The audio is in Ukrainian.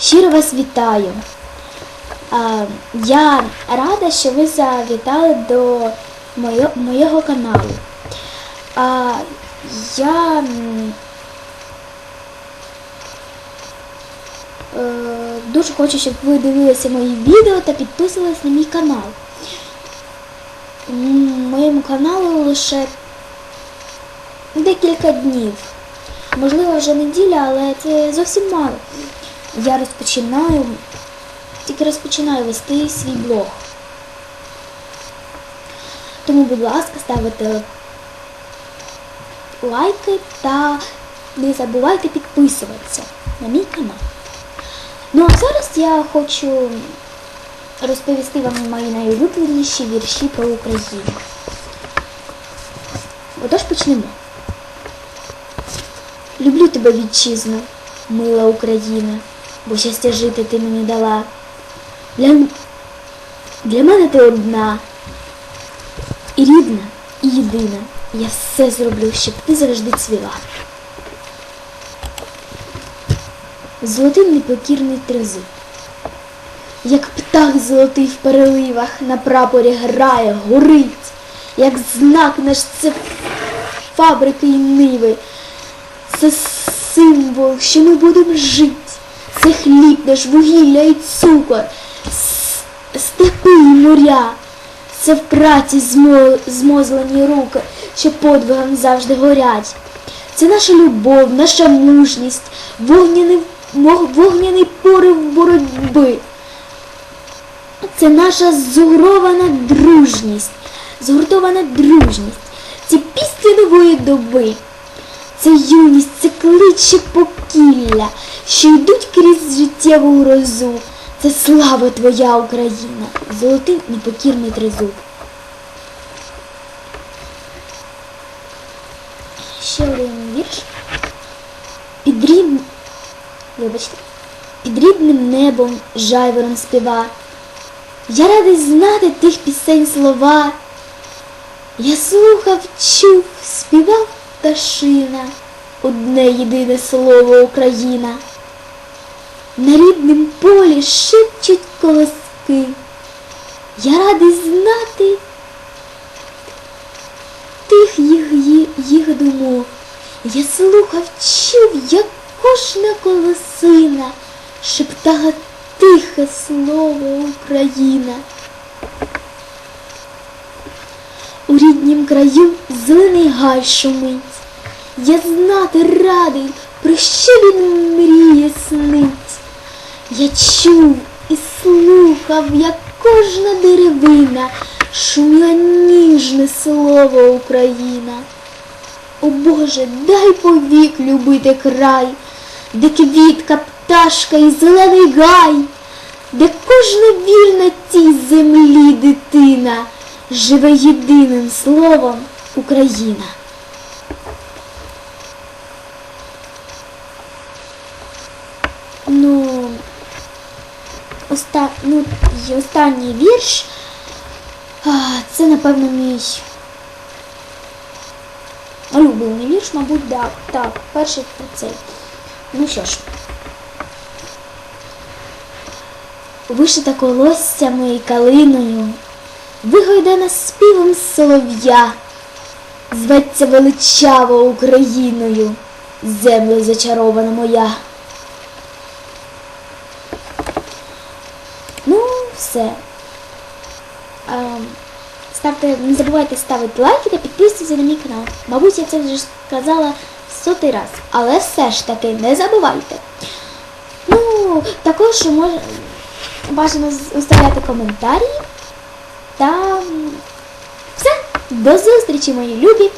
Щиро вас вітаю. Я рада, що ви завітали до моєго каналу. Я е, дуже хочу, щоб ви дивилися мої відео та підписувались на мій канал. Моєму каналу лише декілька днів. Можливо, вже неділя, але це зовсім мало. Я розпочинаю, тільки розпочинаю вести свій блог. Тому, будь ласка, ставте лайки та не забувайте підписуватися на мій канал. Ну а зараз я хочу розповісти вам мої найулюбленіші вірші про Україну. Отож почнемо. Люблю тебе, вітчизну, мила Україна, бо щастя жити ти мені дала. Для, для мене ти одна, і рідна, і єдина. Я все зроблю, щоб ти завжди цвіла. Золотий непокірний тризуб, як птах золотий в переливах на прапорі грає, горить, як знак наш це фабрики й ниви. Це символ, що ми будемо жити. Це хліб наш, вугілля і цукор, степи і моря. Це в праці змозлені руки, що подвигом завжди горять. Це наша любов, наша мужність, вогняний, вогняний порив боротьби. Це наша згуртована дружність, згуртована дружність. Це пісня нової доби. Це юність, це кличе покілля, що йдуть крізь життєву грозу. Це слава твоя Україна, золотий непокірний тризуб. Ще один вірш. Під рідним, під рідним небом жайворон співа. Я радий знати тих пісень слова. Я слухав, чув, співав пташина, одне єдине слово Україна. На ріднім полі шепчуть колоски. Я радий знати тих їх, їх думок. Я слухав, чув, як кожна колосина шептала тихе слово Україна. У ріднім краю зелений гай шумить. Я знати радий, про що він мріє снить. Я чув і слухав, як кожна деревина шуміла ніжне слово Україна. О Боже, дай повік любити край, де квітка, пташка і зелений гай, де кожна вільна тій землі дитина живе єдиним словом Україна. Ну, оста... ну, і останній вірш. Це, напевно, мій улюблений вірш, мабуть, да. так. Перший цей. Ну що ж. Вишита колоссями і калиною, вигойдана співом солов'я, зветься величаво Україною, землю зачарована моя. Ну, все. Ем, Ставте, не забувайте ставити лайки та підписуватися на мій канал. Мабуть, я це вже сказала сотий раз, але все ж таки не забувайте. Ну, також мож... бажано оставляти коментарі. Та все. До зустрічі, мої любі!